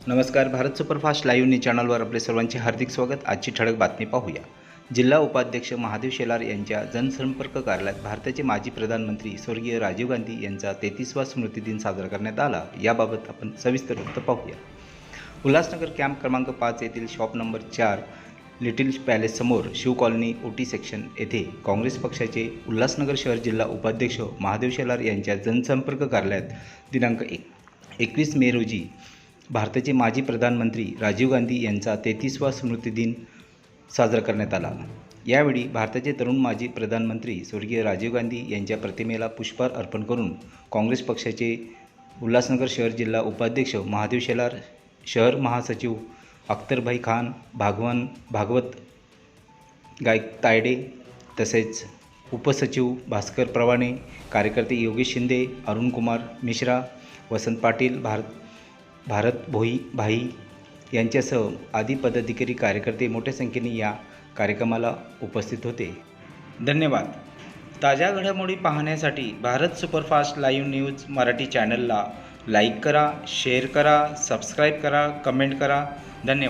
नमस्कार Bharat superfast live news चॅनलवर आपले सर्वांचे हार्दिक स्वागत. आजची ठळक बातमी पाहूया. जिल्हा उपाध्यक्ष महादेव शेलार यांच्या जनसंपर्क कार्यालयात भारताचे माजी प्रधानमंत्री स्वर्गीय राजीव गांधी यांचा तेहतीसवा स्मृतिदिन साजरा करण्यात आला. याबाबत आपण सविस्तर वृत्त पाहूया. उल्हासनगर कॅम्प क्रमांक पाच येथील शॉप नंबर चार little पॅलेससमोर Shiv colony O T section येथे काँग्रेस पक्षाचे उल्हासनगर शहर जिल्हा उपाध्यक्ष महादेव शेलार यांच्या जनसंपर्क कार्यालयात दिनांक एक एकवीस मे रोजी भारताचे माजी प्रधानमंत्री राजीव गांधी यांचा तेहतीसवा स्मृतिदिन साजरा करण्यात आला. यावेळी भारताचे तरुण माजी प्रधानमंत्री स्वर्गीय राजीव गांधी यांच्या प्रतिमेला पुष्पहार अर्पण करून काँग्रेस पक्षाचे उल्हासनगर शहर जिल्हा उपाध्यक्ष महादेव शेलार शहर महासचिव अख्तरभाई खान भागवान भागवत गायक तायडे तसेच उपसचिव भास्कर प्रवाणे कार्यकर्ते योगेश शिंदे अरुणकुमार मिश्रा वसंत पाटील भारत भारत भोई भाई यांच्यासह आदी पदाधिकारी कार्यकर्ते मोठ्या संख्येने या कार्यक्रमाला उपस्थित होते. धन्यवाद. ताज्या घडामोडी पाहण्यासाठी Bharat superfast live news Marathi चॅनलला लाईक करा शेअर करा सबस्क्राईब करा कमेंट करा. धन्यवाद.